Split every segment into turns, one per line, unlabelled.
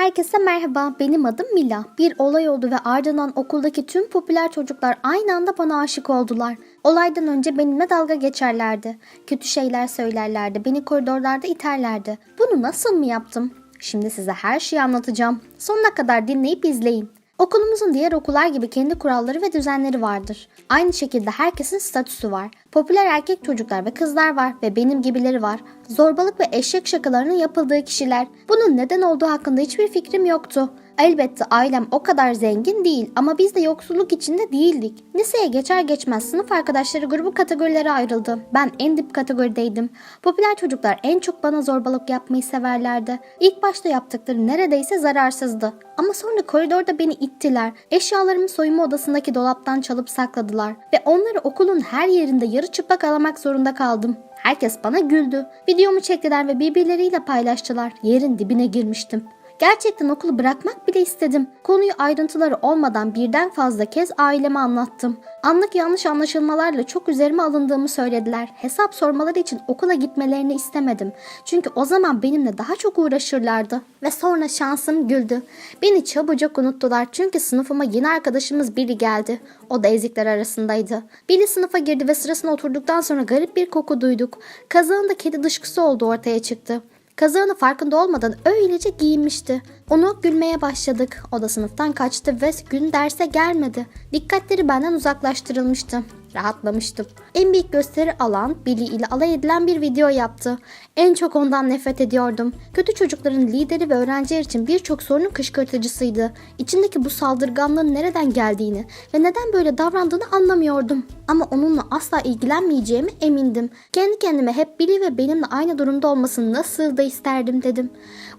Herkese merhaba, benim adım Mila. Bir olay oldu ve ardından okuldaki tüm popüler çocuklar aynı anda bana aşık oldular. Olaydan önce benimle dalga geçerlerdi. Kötü şeyler söylerlerdi, beni koridorlarda iterlerdi. Bunu nasıl mı yaptım? Şimdi size her şeyi anlatacağım. Sonuna kadar dinleyip izleyin. Okulumuzun diğer okullar gibi kendi kuralları ve düzenleri vardır. Aynı şekilde herkesin statüsü var. Popüler erkek çocuklar ve kızlar var ve benim gibileri var. Zorbalık ve eşek şakalarının yapıldığı kişiler. Bunun neden olduğu hakkında hiçbir fikrim yoktu. Elbette ailem o kadar zengin değil ama biz de yoksulluk içinde değildik. Liseye geçer geçmez sınıf arkadaşları grubu kategorilere ayrıldı. Ben en dip kategorideydim. Popüler çocuklar en çok bana zorbalık yapmayı severlerdi. İlk başta yaptıkları neredeyse zararsızdı. Ama sonra koridorda beni ittiler. Eşyalarımı soyunma odasındaki dolaptan çalıp sakladılar. Ve onları okulun her yerinde yarı çıplak alamak zorunda kaldım. Herkes bana güldü. Videomu çektiler ve birbirleriyle paylaştılar. Yerin dibine girmiştim. Gerçekten okulu bırakmak bile istedim. Konuyu ayrıntıları olmadan birden fazla kez aileme anlattım. Anlık yanlış anlaşılmalarla çok üzerime alındığımı söylediler. Hesap sormaları için okula gitmelerini istemedim. Çünkü o zaman benimle daha çok uğraşırlardı. Ve sonra şansım güldü. Beni çabucak unuttular çünkü sınıfıma yeni arkadaşımız biri geldi. O da ezikler arasındaydı. Billy sınıfa girdi ve sırasına oturduktan sonra garip bir koku duyduk. Kazağında kedi dışkısı olduğu ortaya çıktı. Kazağını farkında olmadan öylece giyinmişti. Onu gülmeye başladık. O da sınıftan kaçtı ve gün derse gelmedi. Dikkatleri benden uzaklaştırılmıştı. Rahatlamıştım. En büyük gösteri alan Billy ile alay edilen bir video yaptı. En çok ondan nefret ediyordum. Kötü çocukların lideri ve öğrenciler için birçok sorunun kışkırtıcısıydı. İçindeki bu saldırganlığın nereden geldiğini ve neden böyle davrandığını anlamıyordum. Ama onunla asla ilgilenmeyeceğime emindim. Kendi kendime hep Billy ve benimle aynı durumda olmasını nasıl da isterdim dedim.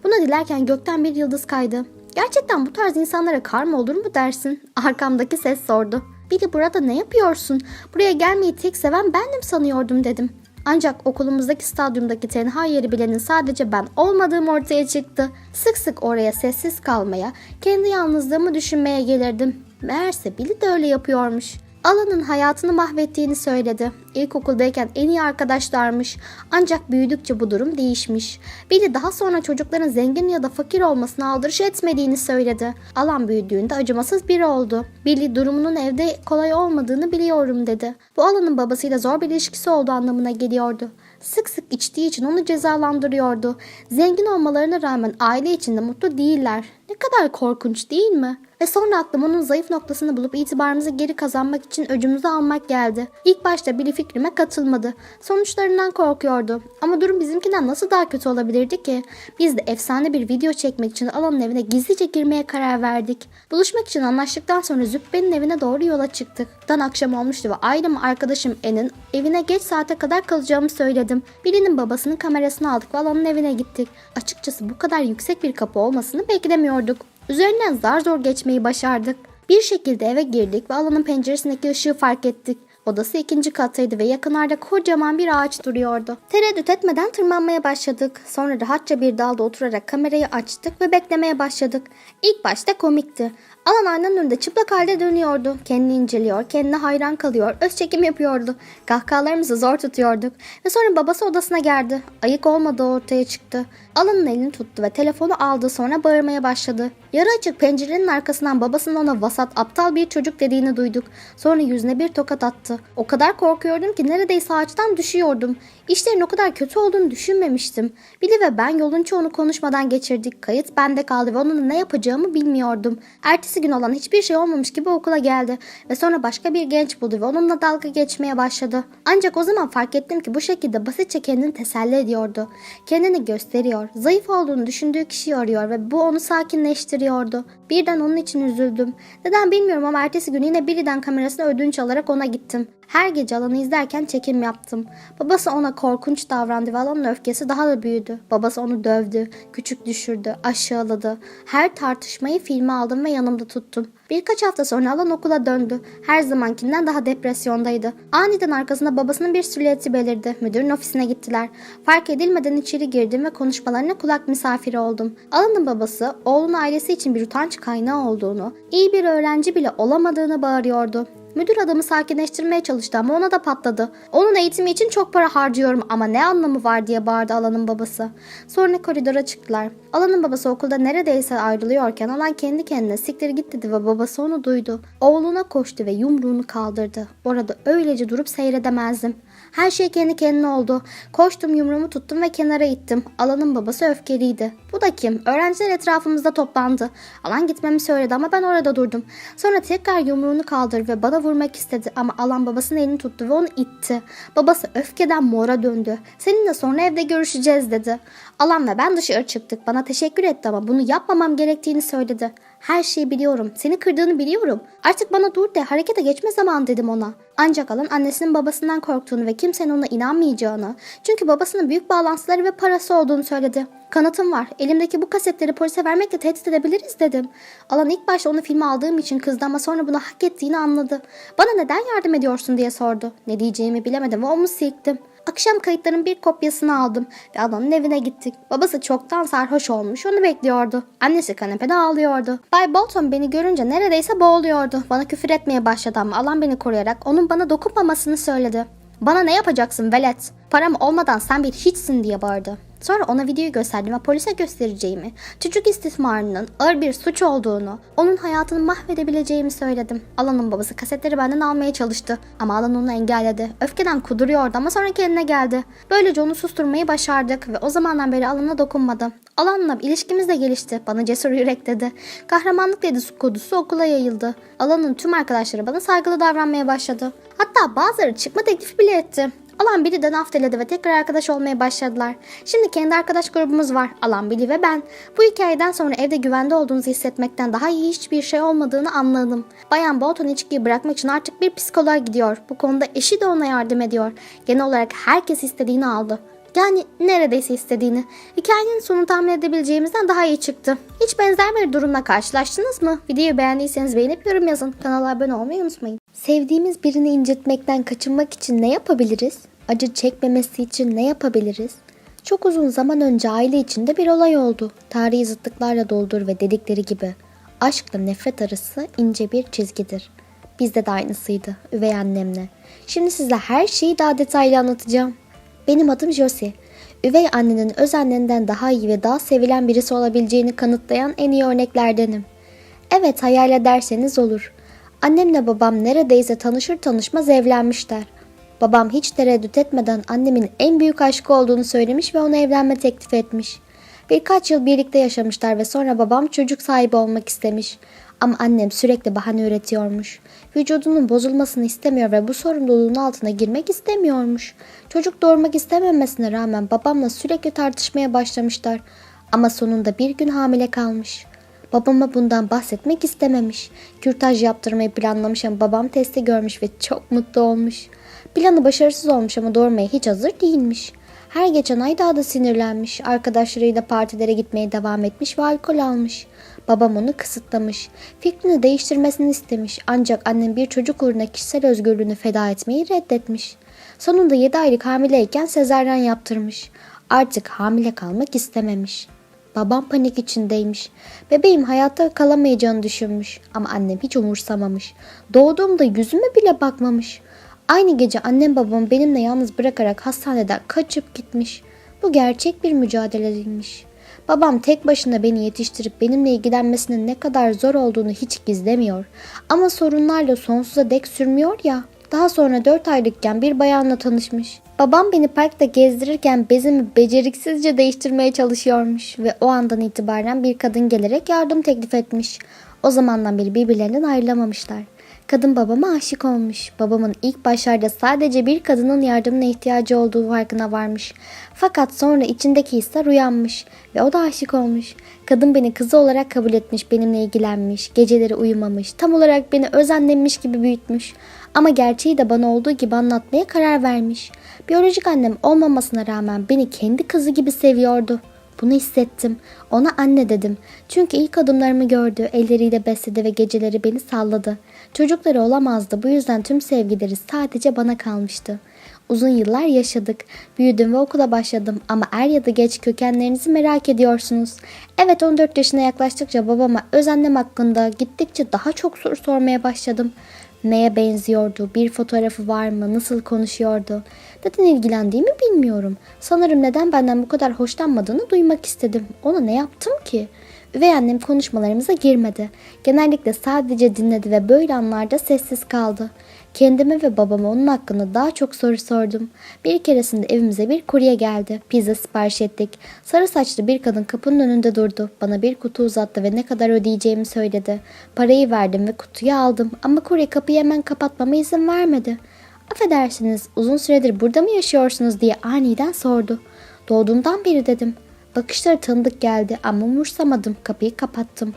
Bunu dilerken gökten bir yıldız kaydı. Gerçekten bu tarz insanlara karma olur mu dersin? Arkamdaki ses sordu. Biri burada ne yapıyorsun? Buraya gelmeyi tek seven bendim sanıyordum dedim. Ancak okulumuzdaki stadyumdaki tenha yeri bilenin sadece ben olmadığım ortaya çıktı. Sık sık oraya sessiz kalmaya, kendi yalnızlığımı düşünmeye gelirdim. Meğerse Billy de öyle yapıyormuş. Alan'ın hayatını mahvettiğini söyledi. İlkokuldayken en iyi arkadaşlarmış. Ancak büyüdükçe bu durum değişmiş. Billy daha sonra çocukların zengin ya da fakir olmasına aldırış etmediğini söyledi. Alan büyüdüğünde acımasız biri oldu. Billy durumunun evde kolay olmadığını biliyorum dedi. Bu Alan'ın babasıyla zor bir ilişkisi olduğu anlamına geliyordu. Sık sık içtiği için onu cezalandırıyordu. Zengin olmalarına rağmen aile içinde mutlu değiller. Ne kadar korkunç değil mi? Ve sonra aklıma onun zayıf noktasını bulup itibarımızı geri kazanmak için öcümüzü almak geldi. İlk başta Billy fikrime katılmadı. Sonuçlarından korkuyordu. Ama durum bizimkinden nasıl daha kötü olabilirdi ki? Biz de efsane bir video çekmek için alanın evine gizlice girmeye karar verdik. Buluşmak için anlaştıktan sonra Zübbe'nin evine doğru yola çıktık. Dan akşam olmuştu ve ailem arkadaşım En'in evine geç saate kadar kalacağımı söyledim. Billy'nin babasının kamerasını aldık ve alanın evine gittik. Açıkçası bu kadar yüksek bir kapı olmasını beklemiyorduk. Üzerinden zar zor geçmeyi başardık. Bir şekilde eve girdik ve alanın penceresindeki ışığı fark ettik. Odası ikinci kattaydı ve yakınlarda kocaman bir ağaç duruyordu. Tereddüt etmeden tırmanmaya başladık. Sonra rahatça bir dalda oturarak kamerayı açtık ve beklemeye başladık. İlk başta komikti. Alan aynanın önünde çıplak halde dönüyordu. Kendini inceliyor, kendine hayran kalıyor, öz çekim yapıyordu. Kahkahalarımızı zor tutuyorduk. Ve sonra babası odasına geldi. Ayık olmadığı ortaya çıktı. Alanın elini tuttu ve telefonu aldı sonra bağırmaya başladı. Yarı açık pencerenin arkasından babasının ona vasat aptal bir çocuk dediğini duyduk. Sonra yüzüne bir tokat attı. O kadar korkuyordum ki neredeyse ağaçtan düşüyordum. İşlerin o kadar kötü olduğunu düşünmemiştim. Billy ve ben yolun çoğunu konuşmadan geçirdik. Kayıt bende kaldı ve onunla ne yapacağımı bilmiyordum. Ertesi gün olan hiçbir şey olmamış gibi okula geldi ve sonra başka bir genç buldu ve onunla dalga geçmeye başladı. Ancak o zaman fark ettim ki bu şekilde basitçe kendini teselli ediyordu. Kendini gösteriyor, zayıf olduğunu düşündüğü kişiyi arıyor ve bu onu sakinleştiriyordu. Birden onun için üzüldüm. Neden bilmiyorum ama ertesi gün yine biriden kamerasını ödünç alarak ona gittim. Her gece alanı izlerken çekim yaptım. Babası ona korkunç davrandı ve alanın öfkesi daha da büyüdü. Babası onu dövdü, küçük düşürdü, aşağıladı. Her tartışmayı filme aldım ve yanımda tuttum. Birkaç hafta sonra alan okula döndü. Her zamankinden daha depresyondaydı. Aniden arkasında babasının bir silüeti belirdi. Müdürün ofisine gittiler. Fark edilmeden içeri girdim ve konuşmalarına kulak misafiri oldum. Alan'ın babası oğlunun ailesi için bir utanç kaynağı olduğunu, iyi bir öğrenci bile olamadığını bağırıyordu. Müdür adamı sakinleştirmeye çalıştı ama ona da patladı. Onun eğitimi için çok para harcıyorum ama ne anlamı var diye bağırdı Alan'ın babası. Sonra koridora çıktılar. Alan'ın babası okulda neredeyse ayrılıyorken Alan kendi kendine siktir git dedi ve babası onu duydu. Oğluna koştu ve yumruğunu kaldırdı. Orada öylece durup seyredemezdim. Her şey kendi kendine oldu. Koştum yumruğumu tuttum ve kenara ittim. Alan'ın babası öfkeliydi. Bu da kim? Öğrenciler etrafımızda toplandı. Alan gitmemi söyledi ama ben orada durdum. Sonra tekrar yumruğunu kaldırdı ve bana vurmak istedi ama Alan babasının elini tuttu ve onu itti. Babası öfkeden mora döndü. Seninle sonra evde görüşeceğiz dedi. Alan ve ben dışarı çıktık. Bana teşekkür etti ama bunu yapmamam gerektiğini söyledi. Her şeyi biliyorum. Seni kırdığını biliyorum. Artık bana dur de harekete geçme zaman dedim ona. Ancak Alan annesinin babasından korktuğunu ve kimsenin ona inanmayacağını, çünkü babasının büyük bağlantıları ve parası olduğunu söyledi. Kanıtım var. Elimdeki bu kasetleri polise vermekle tehdit edebiliriz dedim. Alan ilk başta onu filme aldığım için kızdı ama sonra bunu hak ettiğini anladı. Bana neden yardım ediyorsun diye sordu. Ne diyeceğimi bilemedim ve omuz silktim. Akşam kayıtların bir kopyasını aldım ve Alan'ın evine gittik. Babası çoktan sarhoş olmuş onu bekliyordu. Annesi kanepede ağlıyordu. Bay Bolton beni görünce neredeyse boğuluyordu. Bana küfür etmeye başladı ama Alan beni koruyarak onun bana dokunmamasını söyledi. Bana ne yapacaksın velet? Param olmadan sen bir hiçsin diye bağırdı. Sonra ona videoyu gösterdim ve polise göstereceğimi, çocuk istismarının ağır bir suç olduğunu, onun hayatını mahvedebileceğimi söyledim. Alan'ın babası kasetleri benden almaya çalıştı ama Alan onu engelledi. Öfkeden kuduruyordu ama sonra kendine geldi. Böylece onu susturmayı başardık ve o zamandan beri Alan'a dokunmadı. Alan'la ilişkimiz de gelişti. Bana cesur yürek dedi. Kahramanlık dedikodusu okula yayıldı. Alan'ın tüm arkadaşları bana saygılı davranmaya başladı. Hatta bazıları çıkma teklifi bile etti. Alan Billy'den af diledi ve tekrar arkadaş olmaya başladılar. Şimdi kendi arkadaş grubumuz var. Alan Billy ve ben. Bu hikayeden sonra evde güvende olduğunuzu hissetmekten daha iyi hiçbir şey olmadığını anladım. Bayan Bolton içkiyi bırakmak için artık bir psikoloğa gidiyor. Bu konuda eşi de ona yardım ediyor. Genel olarak herkes istediğini aldı. Yani neredeyse istediğini. Hikayenin sonu tahmin edebileceğimizden daha iyi çıktı. Hiç benzer bir durumla karşılaştınız mı? Videoyu beğendiyseniz beğenip yorum yazın. Kanala abone olmayı unutmayın. Sevdiğimiz birini incitmekten kaçınmak için ne yapabiliriz? Acı çekmemesi için ne yapabiliriz? Çok uzun zaman önce aile içinde bir olay oldu. Tarihi zıtlıklarla doldur ve dedikleri gibi. Aşkla nefret arası ince bir çizgidir. Bizde de aynısıydı üvey annemle. Şimdi size her şeyi daha detaylı anlatacağım. Benim adım Josie. Üvey annenin öz annenden daha iyi ve daha sevilen birisi olabileceğini kanıtlayan en iyi örneklerdenim. Evet hayal ederseniz olur. Annemle babam neredeyse tanışır tanışmaz evlenmişler. Babam hiç tereddüt etmeden annemin en büyük aşkı olduğunu söylemiş ve ona evlenme teklif etmiş. Birkaç yıl birlikte yaşamışlar ve sonra babam çocuk sahibi olmak istemiş. Ama annem sürekli bahane üretiyormuş. Vücudunun bozulmasını istemiyor ve bu sorumluluğun altına girmek istemiyormuş. Çocuk doğurmak istememesine rağmen babamla sürekli tartışmaya başlamışlar. Ama sonunda bir gün hamile kalmış. Babama bundan bahsetmek istememiş. Kürtaj yaptırmayı planlamış ama babam testi görmüş ve çok mutlu olmuş. Planı başarısız olmuş ama doğurmaya hiç hazır değilmiş. Her geçen ay daha da sinirlenmiş. Arkadaşlarıyla partilere gitmeye devam etmiş ve alkol almış. Babam onu kısıtlamış. Fikrini değiştirmesini istemiş. Ancak annem bir çocuk uğruna kişisel özgürlüğünü feda etmeyi reddetmiş. Sonunda 7 aylık hamileyken sezaryen yaptırmış. Artık hamile kalmak istememiş. Babam panik içindeymiş. Bebeğim hayatta kalamayacağını düşünmüş. Ama annem hiç umursamamış. Doğduğumda yüzüme bile bakmamış. Aynı gece annem babamı benimle yalnız bırakarak hastaneden kaçıp gitmiş. Bu gerçek bir mücadeleymiş. Babam tek başına beni yetiştirip benimle ilgilenmesinin ne kadar zor olduğunu hiç gizlemiyor. Ama sorunlarla sonsuza dek sürmüyor ya. Daha sonra 4 aylıkken bir bayanla tanışmış. Babam beni parkta gezdirirken bezimi beceriksizce değiştirmeye çalışıyormuş ve o andan itibaren bir kadın gelerek yardım teklif etmiş. O zamandan beri birbirlerinden ayrılamamışlar. Kadın babama aşık olmuş. Babamın ilk başlarda sadece bir kadının yardımına ihtiyacı olduğu farkına varmış. Fakat sonra içindeki hisler uyanmış ve o da aşık olmuş. Kadın beni kızı olarak kabul etmiş, benimle ilgilenmiş, geceleri uyumamış, tam olarak beni öz annemmiş gibi büyütmüş. Ama gerçeği de bana olduğu gibi anlatmaya karar vermiş. Biyolojik annem olmamasına rağmen beni kendi kızı gibi seviyordu. Bunu hissettim. Ona anne dedim. Çünkü ilk adımlarımı gördü, elleriyle besledi ve geceleri beni salladı. Çocukları olamazdı. Bu yüzden tüm sevgileri sadece bana kalmıştı. Uzun yıllar yaşadık. Büyüdüm ve okula başladım ama er ya da geç kökenlerinizi merak ediyorsunuz. Evet 14 yaşına yaklaştıkça babama öz hakkında gittikçe daha çok soru sormaya başladım. Neye benziyordu? Bir fotoğrafı var mı? Nasıl konuşuyordu? Neden ilgilendiğimi bilmiyorum. Sanırım neden benden bu kadar hoşlanmadığını duymak istedim. Ona ne yaptım ki? Üvey annem konuşmalarımıza girmedi. Genellikle sadece dinledi ve böyle anlarda sessiz kaldı. Kendime ve babama onun hakkında daha çok soru sordum. Bir keresinde evimize bir kurye geldi. Pizza sipariş ettik. Sarı saçlı bir kadın kapının önünde durdu. Bana bir kutu uzattı ve ne kadar ödeyeceğimi söyledi. Parayı verdim ve kutuyu aldım ama kurye kapıyı hemen kapatmama izin vermedi. Affedersiniz uzun süredir burada mı yaşıyorsunuz diye aniden sordu. Doğduğumdan beri dedim. Bakışları tanıdık geldi ama umursamadım. Kapıyı kapattım.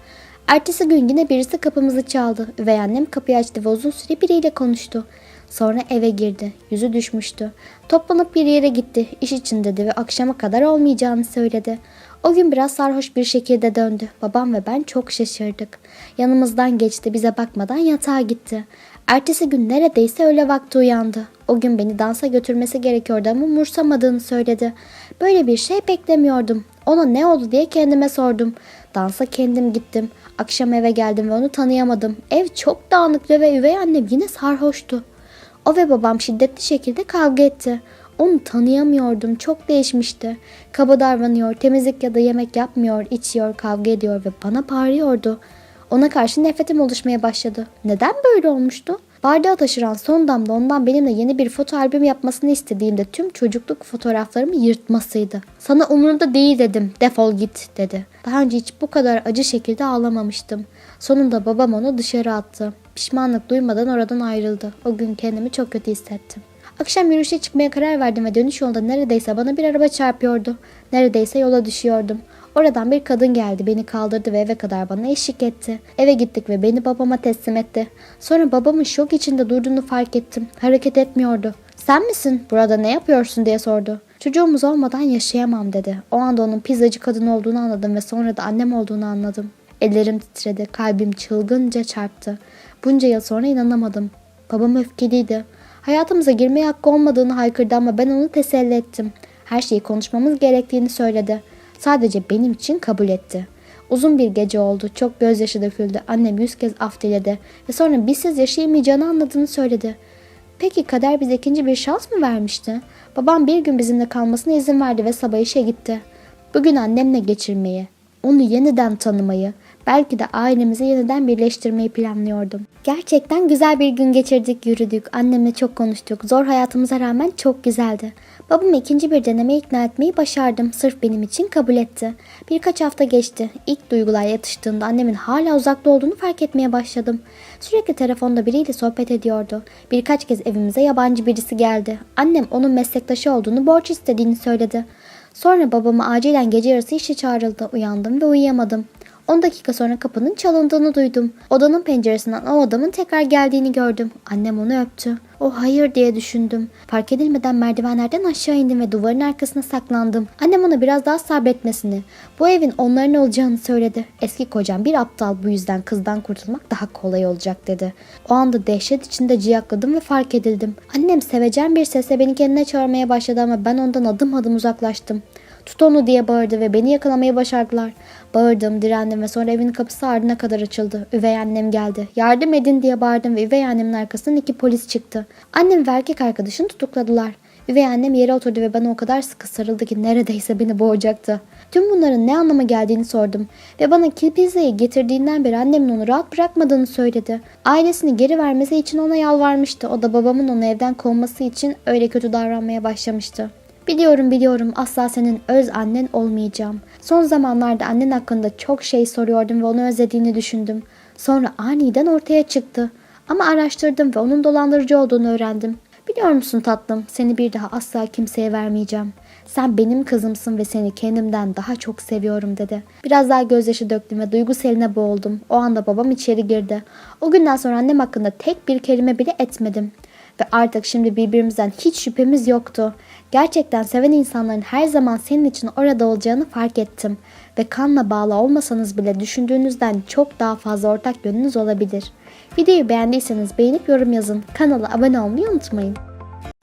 Ertesi gün yine birisi kapımızı çaldı. Üvey annem kapıyı açtı ve uzun süre biriyle konuştu. Sonra eve girdi. Yüzü düşmüştü. Toplanıp bir yere gitti. İş için dedi ve akşama kadar olmayacağını söyledi. O gün biraz sarhoş bir şekilde döndü. Babam ve ben çok şaşırdık. Yanımızdan geçti. Bize bakmadan yatağa gitti. Ertesi gün neredeyse öyle vakti uyandı. O gün beni dansa götürmesi gerekiyordu ama umursamadığını söyledi. Böyle bir şey beklemiyordum. Ona ne oldu diye kendime sordum. Dansa kendim gittim. Akşam eve geldim ve onu tanıyamadım. Ev çok dağınıktı ve üvey annem yine sarhoştu. O ve babam şiddetli şekilde kavga etti. Onu tanıyamıyordum. Çok değişmişti. Kaba davranıyor, temizlik ya da yemek yapmıyor, içiyor, kavga ediyor ve bana bağırıyordu. Ona karşı nefretim oluşmaya başladı. Neden böyle olmuştu? Bardağı taşıran son damla ondan benimle yeni bir foto albüm yapmasını istediğimde tüm çocukluk fotoğraflarımı yırtmasıydı. Sana umurumda değil dedim. Defol git dedi. Daha önce hiç bu kadar acı şekilde ağlamamıştım. Sonunda babam onu dışarı attı. Pişmanlık duymadan oradan ayrıldı. O gün kendimi çok kötü hissettim. Akşam yürüyüşe çıkmaya karar verdim ve dönüş yolda neredeyse bana bir araba çarpıyordu. Neredeyse yola düşüyordum. Oradan bir kadın geldi, beni kaldırdı ve eve kadar bana eşlik etti. Eve gittik ve beni babama teslim etti. Sonra babamın şok içinde durduğunu fark ettim. Hareket etmiyordu. Sen misin? Burada ne yapıyorsun diye sordu. Çocuğumuz olmadan yaşayamam dedi. O anda onun pizzacı kadın olduğunu anladım ve sonra da annem olduğunu anladım. Ellerim titredi, kalbim çılgınca çarptı. Bunca yıl sonra inanamadım. Babam öfkeliydi. Hayatımıza girmeye hakkı olmadığını haykırdı ama ben onu teselli ettim. Her şeyi konuşmamız gerektiğini söyledi. Sadece benim için kabul etti. Uzun bir gece oldu. Çok gözyaşı döküldü. Annem yüz kez af diledi. Ve sonra bizsiz yaşayamayacağını anladığını söyledi. Peki kader bize ikinci bir şans mı vermişti? Babam bir gün bizimle kalmasına izin verdi ve sabah işe gitti. Bugün annemle geçirmeyi, onu yeniden tanımayı, belki de ailemizi yeniden birleştirmeyi planlıyordum. Gerçekten güzel bir gün geçirdik, yürüdük. Annemle çok konuştuk. Zor hayatımıza rağmen çok güzeldi. Babamı ikinci bir deneme ikna etmeyi başardım. Sırf benim için kabul etti. Birkaç hafta geçti. İlk duygular yatıştığında annemin hala uzakta olduğunu fark etmeye başladım. Sürekli telefonda biriyle sohbet ediyordu. Birkaç kez evimize yabancı birisi geldi. Annem onun meslektaşı olduğunu, borç istediğini söyledi. Sonra babama acilen gece yarısı işe çağrıldı. Uyandım ve uyuyamadım. 10 dakika sonra kapının çalındığını duydum. Odanın penceresinden o adamın tekrar geldiğini gördüm. Annem onu öptü. O hayır diye düşündüm. Fark edilmeden merdivenlerden aşağı indim ve duvarın arkasına saklandım. Annem ona biraz daha sabretmesini, bu evin onların olacağını söyledi. Eski kocam bir aptal bu yüzden kızdan kurtulmak daha kolay olacak dedi. O anda dehşet içinde ciyakladım ve fark edildim. Annem sevecen bir sesle beni kendine çağırmaya başladı ama ben ondan adım adım uzaklaştım. Tut onu diye bağırdı ve beni yakalamayı başardılar. Bağırdım, direndim ve sonra evin kapısı ardına kadar açıldı. Üvey annem geldi. Yardım edin diye bağırdım ve üvey annemin arkasından iki polis çıktı. Annem ve erkek arkadaşını tutukladılar. Üvey annem yere oturdu ve bana o kadar sıkı sarıldı ki neredeyse beni boğacaktı. Tüm bunların ne anlama geldiğini sordum ve bana pizzayı getirdiğinden beri annemin onu rahat bırakmadığını söyledi. Ailesini geri vermesi için ona yalvarmıştı. O da babamın onu evden kovması için öyle kötü davranmaya başlamıştı. Biliyorum biliyorum asla senin öz annen olmayacağım. Son zamanlarda annen hakkında çok şey soruyordum ve onu özlediğini düşündüm. Sonra aniden ortaya çıktı. Ama araştırdım ve onun dolandırıcı olduğunu öğrendim. Biliyor musun tatlım seni bir daha asla kimseye vermeyeceğim. Sen benim kızımsın ve seni kendimden daha çok seviyorum dedi. Biraz daha gözyaşı döktüm ve duygu seline boğuldum. O anda babam içeri girdi. O günden sonra annem hakkında tek bir kelime bile etmedim. Ve artık şimdi birbirimizden hiç şüphemiz yoktu. Gerçekten seven insanların her zaman senin için orada olacağını fark ettim. Ve kanla bağlı olmasanız bile düşündüğünüzden çok daha fazla ortak yönünüz olabilir. Videoyu beğendiyseniz beğenip yorum yazın. Kanala abone olmayı unutmayın.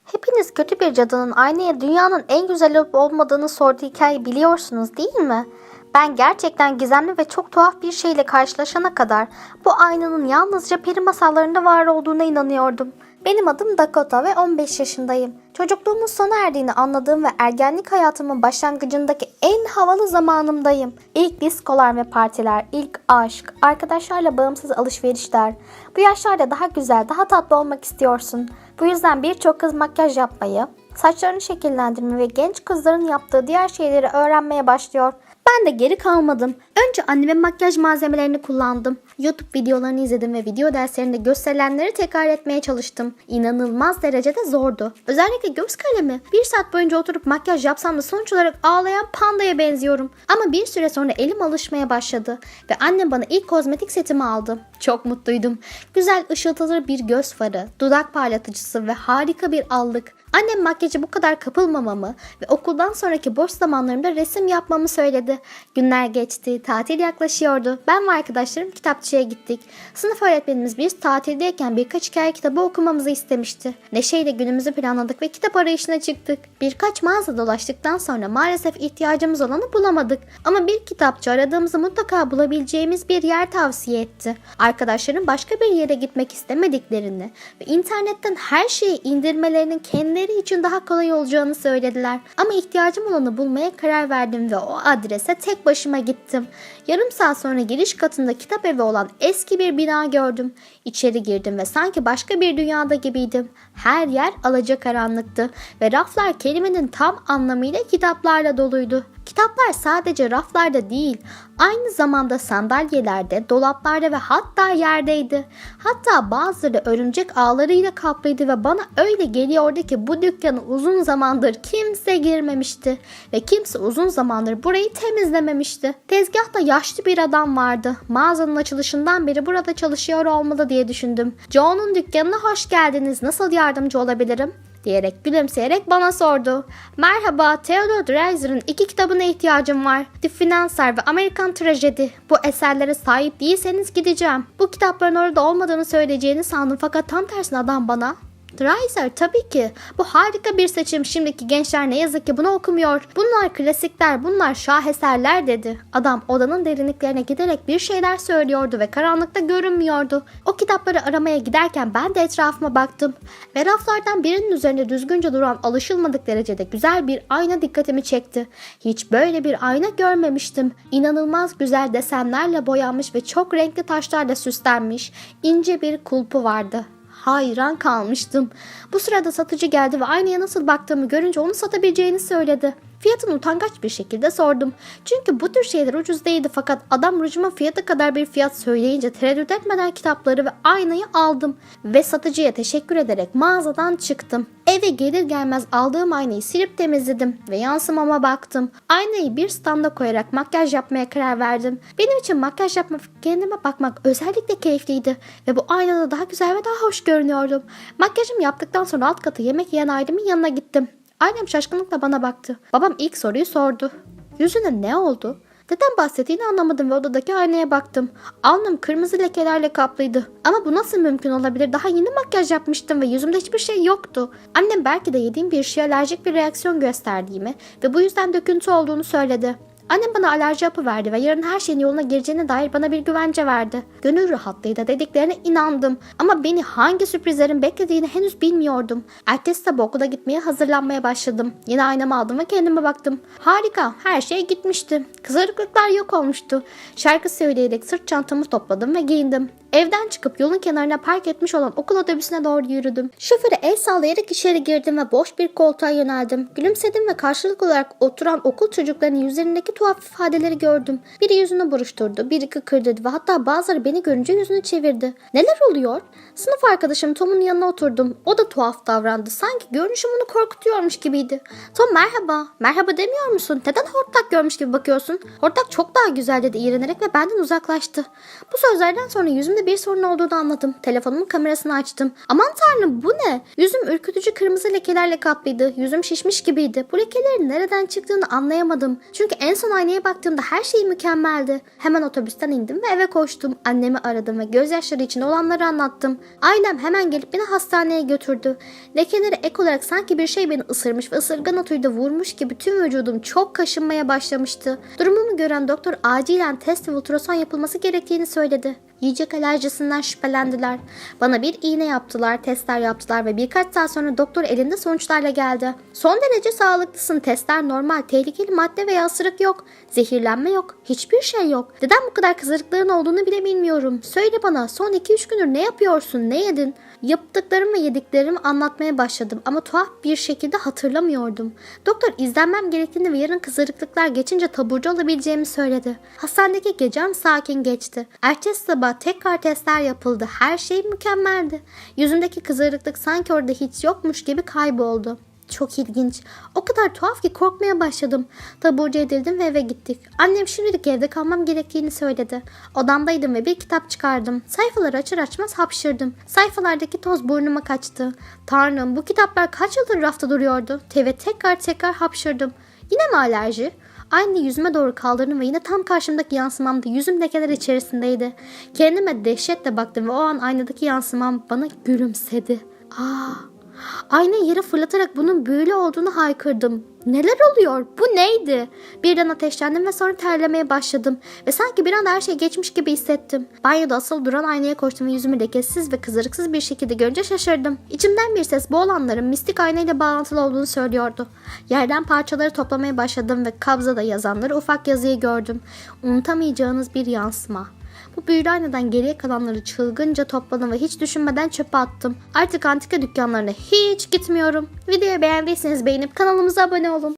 Hepiniz kötü bir cadının aynaya dünyanın en güzel olup olmadığını sorduğu hikayeyi biliyorsunuz değil mi? Ben gerçekten gizemli ve çok tuhaf bir şeyle karşılaşana kadar bu aynanın yalnızca peri masallarında var olduğuna inanıyordum. Benim adım Dakota ve 15 yaşındayım. Çocukluğumun sona erdiğini anladığım ve ergenlik hayatımın başlangıcındaki en havalı zamanımdayım. İlk diskolar ve partiler, ilk aşk, arkadaşlarla bağımsız alışverişler. Bu yaşlarda daha güzel, daha tatlı olmak istiyorsun. Bu yüzden birçok kız makyaj yapmayı, saçlarını şekillendirme ve genç kızların yaptığı diğer şeyleri öğrenmeye başlıyor. Ben de geri kalmadım. Önce annemin makyaj malzemelerini kullandım. YouTube videolarını izledim ve video derslerinde gösterilenleri tekrar etmeye çalıştım. İnanılmaz derecede zordu. Özellikle göz kalemi. Bir saat boyunca oturup makyaj yapsam da sonuç olarak ağlayan pandaya benziyorum. Ama bir süre sonra elim alışmaya başladı. Ve annem bana ilk kozmetik setimi aldı. Çok mutluydum. Güzel ışıltılı bir göz farı, dudak parlatıcısı ve harika bir allık. Annem makyajı bu kadar kapılmamamı ve okuldan sonraki boş zamanlarımda resim yapmamı söyledi. Günler geçti, tatil yaklaşıyordu. Ben ve arkadaşlarım kitapçıya gittik. Sınıf öğretmenimiz biz tatildeyken birkaç hikaye kitabı okumamızı istemişti. Neşeyle günümüzü planladık ve kitap arayışına çıktık. Birkaç mağaza dolaştıktan sonra maalesef ihtiyacımız olanı bulamadık. Ama bir kitapçı aradığımızı mutlaka bulabileceğimiz bir yer tavsiye etti. Arkadaşlarım başka bir yere gitmek istemediklerini ve internetten her şeyi indirmelerinin kendileri için daha kolay olacağını söylediler. Ama ihtiyacım olanı bulmaya karar verdim ve o adrese tek başıma gittim. Yarım saat sonra giriş katında kitap evi olan eski bir bina gördüm. İçeri girdim ve sanki başka bir dünyada gibiydim. Her yer alacakaranlıktı ve raflar kelimenin tam anlamıyla kitaplarla doluydu. Kitaplar sadece raflarda değil, aynı zamanda sandalyelerde, dolaplarda ve hatta yerdeydi. Hatta bazıları örümcek ağlarıyla kaplıydı ve bana öyle geliyordu ki bu dükkana uzun zamandır kimse girmemişti ve kimse uzun zamandır burayı temizlememişti. Tezgahta yaşlı bir adam vardı. Mağazanın açılışından beri burada çalışıyor olmalı diye düşündüm. Joe'nun dükkanına hoş geldiniz. Nasıl yardımcı olabilirim? Diyerek gülümseyerek bana sordu. Merhaba, Theodore Dreiser'ın iki kitabına ihtiyacım var. The Financer ve Amerikan Trajedi. Bu eserlere sahip değilseniz gideceğim. Bu kitapların orada olmadığını söyleyeceğini sandım fakat tam tersine adam bana Dreiser tabii ki. Bu harika bir seçim. Şimdiki gençler ne yazık ki bunu okumuyor. Bunlar klasikler, bunlar şaheserler dedi. Adam odanın derinliklerine giderek bir şeyler söylüyordu ve karanlıkta görünmüyordu. O kitapları aramaya giderken ben de etrafıma baktım. Ve raflardan birinin üzerinde düzgünce duran alışılmadık derecede güzel bir ayna dikkatimi çekti. Hiç böyle bir ayna görmemiştim. İnanılmaz güzel desenlerle boyanmış ve çok renkli taşlarla süslenmiş. ince bir kulpu vardı hayran kalmıştım. Bu sırada satıcı geldi ve aynaya nasıl baktığımı görünce onu satabileceğini söyledi. Fiyatını utangaç bir şekilde sordum. Çünkü bu tür şeyler ucuz değildi fakat adam rucuma fiyatı kadar bir fiyat söyleyince tereddüt etmeden kitapları ve aynayı aldım. Ve satıcıya teşekkür ederek mağazadan çıktım. Eve gelir gelmez aldığım aynayı silip temizledim ve yansımama baktım. Aynayı bir standa koyarak makyaj yapmaya karar verdim. Benim için makyaj yapmak, kendime bakmak özellikle keyifliydi ve bu aynada daha güzel ve daha hoş görünüyordum. Makyajımı yaptıktan sonra alt kata yemek yiyen ailemin yanına gittim. Annem şaşkınlıkla bana baktı. Babam ilk soruyu sordu. Yüzüne ne oldu? Neden bahsettiğini anlamadım ve odadaki aynaya baktım. Alnım kırmızı lekelerle kaplıydı. Ama bu nasıl mümkün olabilir? Daha yeni makyaj yapmıştım ve yüzümde hiçbir şey yoktu. Annem belki de yediğim bir şeye alerjik bir reaksiyon gösterdiğimi ve bu yüzden döküntü olduğunu söyledi. Annem bana alerji hapı verdi ve yarın her şeyin yoluna gireceğine dair bana bir güvence verdi. Gönül rahatlığıyla dediklerine inandım. Ama beni hangi sürprizlerin beklediğini henüz bilmiyordum. Ertesi sabah okula gitmeye hazırlanmaya başladım. Yine aynamı aldım ve kendime baktım. Harika, her şey gitmişti. Kızarıklıklar yok olmuştu. Şarkı söyleyerek sırt çantamı topladım ve giyindim. Evden çıkıp yolun kenarına park etmiş olan okul otobüsüne doğru yürüdüm. Şoföre el sallayarak içeri girdim ve boş bir koltuğa yöneldim. Gülümsedim ve karşılık olarak oturan okul çocuklarının yüzlerindeki tuhaf ifadeleri gördüm. Biri yüzünü buruşturdu, biri kıkırdadı ve hatta bazıları beni görünce yüzünü çevirdi. Neler oluyor? Sınıf arkadaşım Tom'un yanına oturdum. O da tuhaf davrandı. Sanki görünüşüm onu korkutuyormuş gibiydi. Tom merhaba. Merhaba demiyor musun? Neden hortlak görmüş gibi bakıyorsun? Hortlak çok daha güzel dedi iğrenerek ve benden uzaklaştı. Bu sözlerden sonra yüzümde Yüzümde bir sorun olduğunu anladım. Telefonumun kamerasını açtım. Aman tanrım bu ne? Yüzüm ürkütücü kırmızı lekelerle kaplıydı. Yüzüm şişmiş gibiydi. Bu lekelerin nereden çıktığını anlayamadım. Çünkü en son aynaya baktığımda her şey mükemmeldi. Hemen otobüsten indim ve eve koştum. Annemi aradım ve gözyaşları içinde olanları anlattım. Ailem hemen gelip beni hastaneye götürdü. Lekeleri ek olarak sanki bir şey beni ısırmış ve ısırgan otuyla vurmuş gibi tüm vücudum çok kaşınmaya başlamıştı. Durumumu gören doktor acilen test ve ultrason yapılması gerektiğini söyledi. Yiyecek alerjisinden şüphelendiler. Bana bir iğne yaptılar, testler yaptılar ve birkaç saat sonra doktor elinde sonuçlarla geldi. Son derece sağlıklısın, testler normal, tehlikeli madde veya ısırık yok. Zehirlenme yok, hiçbir şey yok. Neden bu kadar kızarıkların olduğunu bile bilmiyorum. Söyle bana, son 2-3 gündür ne yapıyorsun, ne yedin? Yaptıklarımı yediklerimi anlatmaya başladım ama tuhaf bir şekilde hatırlamıyordum. Doktor izlenmem gerektiğini ve yarın kızarıklıklar geçince taburcu olabileceğimi söyledi. Hastanedeki gecem sakin geçti. Ertesi sabah tekrar testler yapıldı. Her şey mükemmeldi. Yüzümdeki kızarıklık sanki orada hiç yokmuş gibi kayboldu. Çok ilginç. O kadar tuhaf ki korkmaya başladım. Taburcu edildim ve eve gittik. Annem şimdilik evde kalmam gerektiğini söyledi. Odamdaydım ve bir kitap çıkardım. Sayfaları açır açmaz hapşırdım. Sayfalardaki toz burnuma kaçtı. Tanrım bu kitaplar kaç yıldır rafta duruyordu. Ve tekrar tekrar hapşırdım. Yine mi alerji? Aynı yüzüme doğru kaldırdım ve yine tam karşımdaki yansımamda yüzüm lekeler içerisindeydi. Kendime dehşetle baktım ve o an aynadaki yansımam bana gülümsedi. Aa, Aynayı yere fırlatarak bunun büyülü olduğunu haykırdım. Neler oluyor? Bu neydi? Birden ateşlendim ve sonra terlemeye başladım. Ve sanki bir anda her şey geçmiş gibi hissettim. Banyoda asıl duran aynaya koştum ve yüzümü lekesiz ve kızarıksız bir şekilde görünce şaşırdım. İçimden bir ses bu olanların mistik aynayla bağlantılı olduğunu söylüyordu. Yerden parçaları toplamaya başladım ve kabzada yazanları ufak yazıyı gördüm. Unutamayacağınız bir yansıma. Bu büyülü aynadan geriye kalanları çılgınca topladım ve hiç düşünmeden çöpe attım. Artık antika dükkanlarına hiç gitmiyorum. Videoyu beğendiyseniz beğenip kanalımıza abone olun.